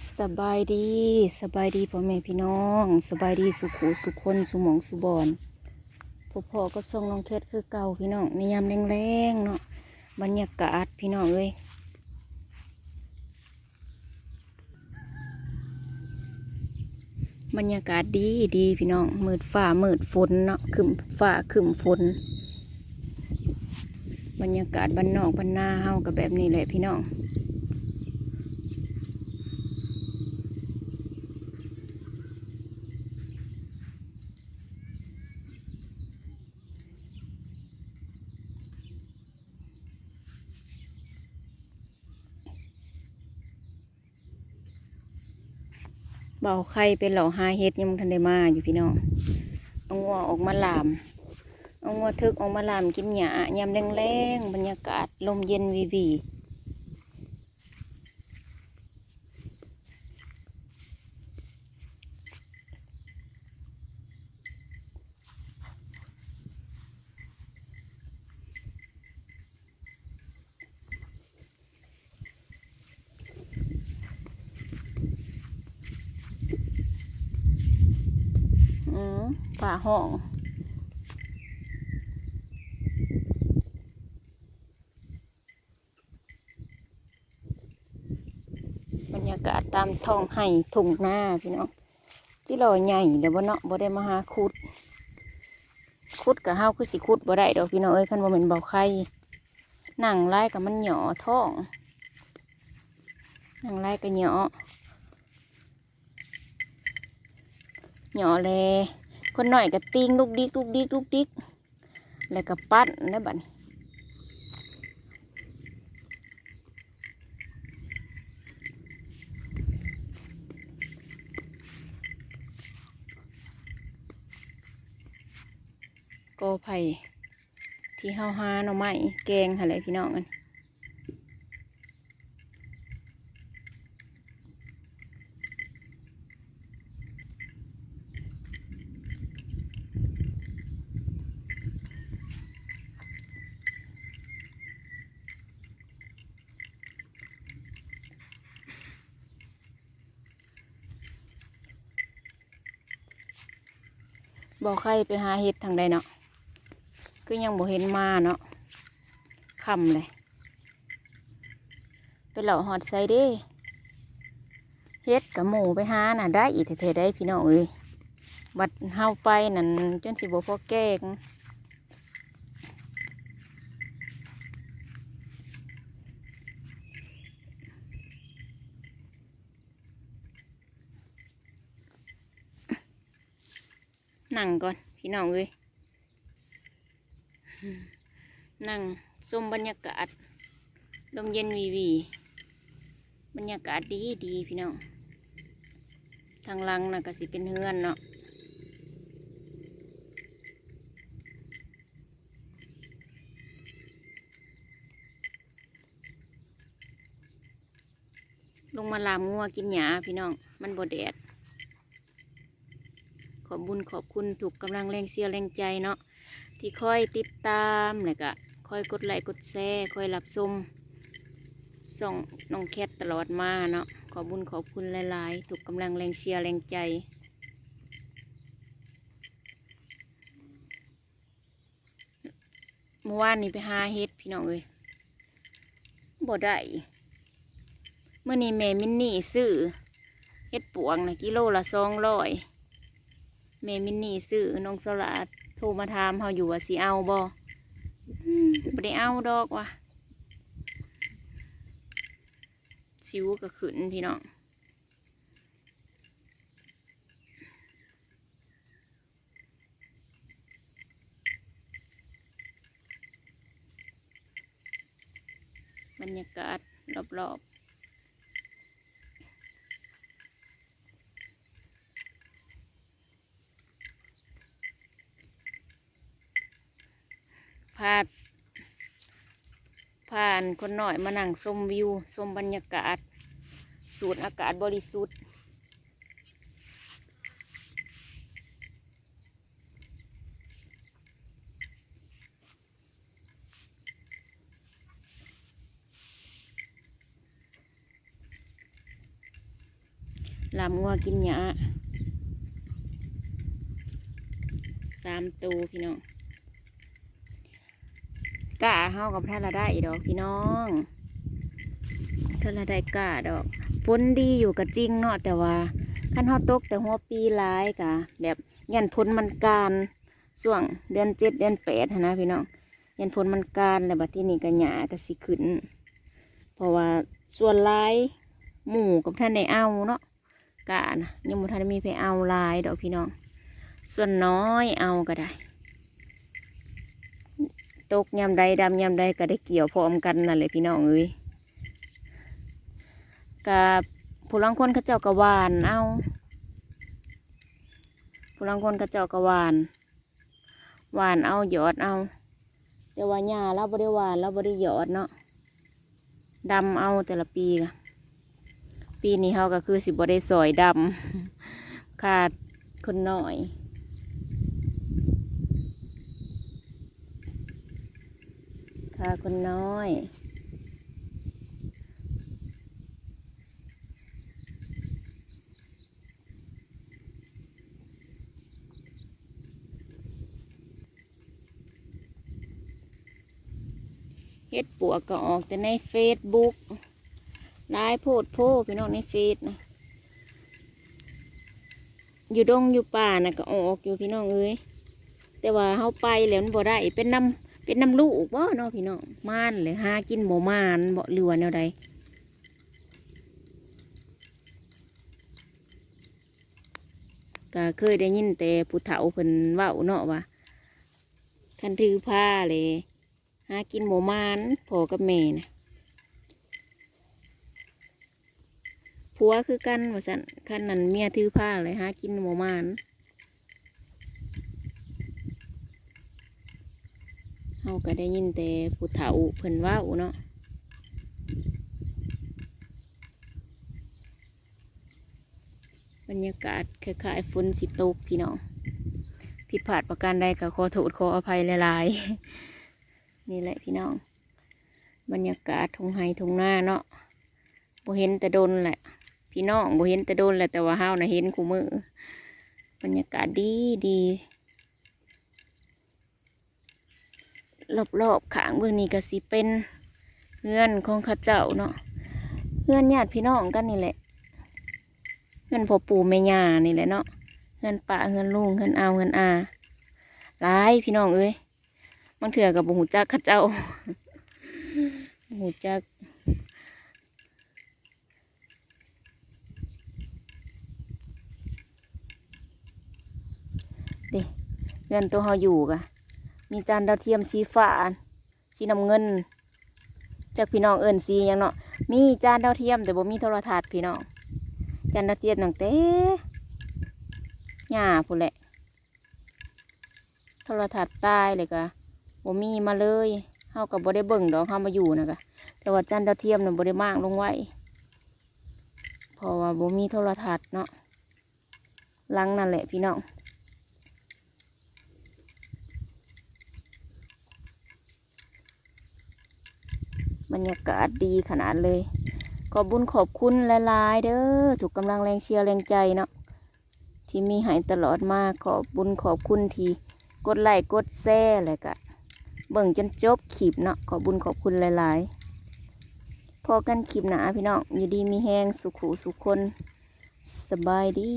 สบายดีสบายดีพ่อแม่พี่น้อง สบายดีสุขูสุขคนสุหมองสุบอนพ่อพ่อกับทรงน้องเทศคือเก่าพี่น้องในยามแรงๆเนาะบรรยากาศพี่น้องเอ้ยบรรยากาศดีดีพี่น้องมืดฟ้ามืดฝนเนาะขึ้นฟ้าขึ้นฝน บรรยากาศบ้านนอกบ้านนาเฮากับแบบนี้แหละพี่น้อง เบาไข่เป็นเหล่าหาเฮ็ดยังทันได้มาอยู่พี่น้องเอางัวออกมาลามเอางัวทึกออกมาลามกินหญ้ายามแรงๆบรรยากาศลมเย็นวีวีอืม ป่าห้อง บรรยากาศตามท้องไห่ทุ่งหน้าพี่น้องที่เราใหญ่เดี๋ยวบ่เนาะบ่ได้มาหาคุด คุดกับเฮาคือสิคุดบ่ได้ดอกพี่น้องเอ้ยคันบ่แม่นเบาไข่หนังไล่กับมันหยอท้องหนังไล่กับหยอหยอแล คนหน่อยก็ติ้งลูกดิกลูกดิกลูกดิกแล้วก็ปั้นแล้วบัดนี้โกไผ่ที่เฮาหาหน่อไม้แกงอะไรพี่น้องกัน บอกใครไปหาเห็ดทางใดเนาะก็ยังบ่เห็นมาเนาะคำเลยไปเหล่าหอดใส่ด้เฮ็ดกับหมูไปหาน่ะได้อีกเถอะๆได้พี่น้องเอ้ยบัดเฮาไปนั่นจนสิบ่พอแกง นั่งก่อนพี่น้องเอ้ยนั่งชมบรรยากาศลมเย็นวีวีบรรยากาศดีดีพี่น้องทางลังน่ะก็สิเป็นเฮือนเนาะลงมาลามงัวกินหญ้าพี่น้อง มันบ่แดด อบบุญขอบคุณถูกกำลังแรงเสียแรงใจเนาะที่คอยติดตามแล้วก็คอยกดไลค์กดแชร์คอยรับชมส่องน้องแคทตลอดมาเนาะขอบุญขอบคุณหลายๆถูกกำลังแรงเชียร์แรงใจ เมื่อวานนี้ไปหาเฮ็ดพี่น้องเอ้ยบ่ได้เมื่อนี้แม่มินนี่ซื้อเฮ็ดปวงนะกิโลละสองร้อย แม่มินนี่ซื้อน้องสลัดโทรมาถามเฮาอยู่ว่าสิเอาบ่อืมบ่ได้เอาดอกว่ะสิวก็ขึ้นพี่น้องบรรยากาศรอบๆ พาดผ่านคนหน่อยมานั่งชมวิวชมบรรยากาศ สูดอากาศบริสุทธิ์ลามงัวกินหญ้าสามตัวพี่น้อง กะเฮากับท่านละได้ดอกพี่น้องท่านละได้กะดอกฝนดีอยู่กับจริงเนาะแต่ว่าขั้นเฮาตกแต่หัวปีหลายกะ แบบยันพ้นมันการช่วงเดือนเจ็ดเดือนแปดนะพี่น้องยันพ้นมันการแล้วบัดที่นี่ก็หญ้าก็สิขึ้น เพราะว่าส่วนหลายหมู่กับท่านในเอาเนาะกะนะยังบ่ทันมีไปเอาลายดอกพี่น้อง ส่วนน้อยเอาก็ได้ ตกยามใดดำยามใดก็ได้เกี่ยวพร้อมกันนั่นแหละพี่น้องเอ้ยกับผู้ลังคนเขาเจ้ากะวาน เอาผู้ลังคนเขาเจ้ากะวาน หวานเอาหยอดเอาแต่ว่าหญ้าเราบ่ได้หวานเราบ่ได้หยอดเนาะดำเอาแต่ละปีกะปีนี้เฮาก็คือสิบ่ได้สอยดำขาดคนหน่อย ค่ะคนน้อย เฮ็ดปวกก็ออกแต่ในเฟซบุ๊กไลายโพดโพพี่น้องในเฟซนะอยู่ดงอยู่ป่านะก็ออกอยู่พี่น้องเอ้ยแต่ว่าเฮาไปแล้วมันบ่ได้เป็นน้ำ เป็นน้ำลูกบ่เนาะพี่น้องม่านเลยหากินบ่ม่านบ่เรือแนวใดก็เคยได้ยินแต่ผู้เฒ่าเพิ่นเว้าเนาะว่าคันถือผ้าเลยหากินบ่มานพ่อกับแม่นะผัวคือกันว่าซั่นคันนั้นเมียถือผ้าเลยหากินบ่มาน เฮาก็ได้ยินแต่ผู้เฒ่าเพิ่นว้าเนาะบรรยากาศคล้ายๆฝนสิตกพี่น้องผิดพลาดประการใดก็ขอโทษขออภัยหลายๆนี่แหละพี่น้อง บรรยากาศทงไฮทงหน้าเนาะบ่เห็นแต่โดนแหละ พี่น้องบ่เห็นแต่โดนแหละแต่ว่าเฮาน่ะเห็นคู่มือบรรยากาศดีดี รอบๆขางเบื้องนี้ก็สิเป็นเฮือนของข้าเจ้าเนาะเฮือนญาติพี่น้องกันนี่แหละเฮือนพ่อปู่แม่ย่านี่แหละเนาะเฮือนป้าเฮือนลุงเฮือนอาเฮือนอาหลายพี่น้องเอ้ยบางเถื่อกับบุหูจักข้าเจ้าบ่หูจักเด้เฮือนตัวเฮาอยู่กะ มีจานดาวเทียมสีฟ้าสีน้ำเงิน จากพี่น้องเอิญสีหยังเนาะมีจานดาวเทียม แต่บ่มีโทรทัศน์พี่น้องจานดาวเทียมตั้งแต่หญ้าพู้นแหละโทรทัศน์ตายเลยกะบ่มีมาเลยเฮากับบ่ได้เบิ่งดอกเฮามาอยู่นะกะแต่ว่าจานดาวเทียมน่ะบ่ได้มางลงไว้เพราะว่าบ่มีโทรทัศน์เนาะหลังนั่นแหละพี่น้อง บรรยากาศดีขนาดเลย ขอบบุญขอบคุณหลายๆเด้อถูกกำลังแรงเชียร์แรงใจเนาะที่มีให้ตลอดมาขอบบุญขอบคุณทีกดไลค์กดแชร์เลยกะเบิ่งจนจบคลิปเนาะขอบบุญขอบคุณหลายๆพอกันคลิปหนาพี่น้องอยู่ดีมีแห้งสุขุสุขคนสบายดี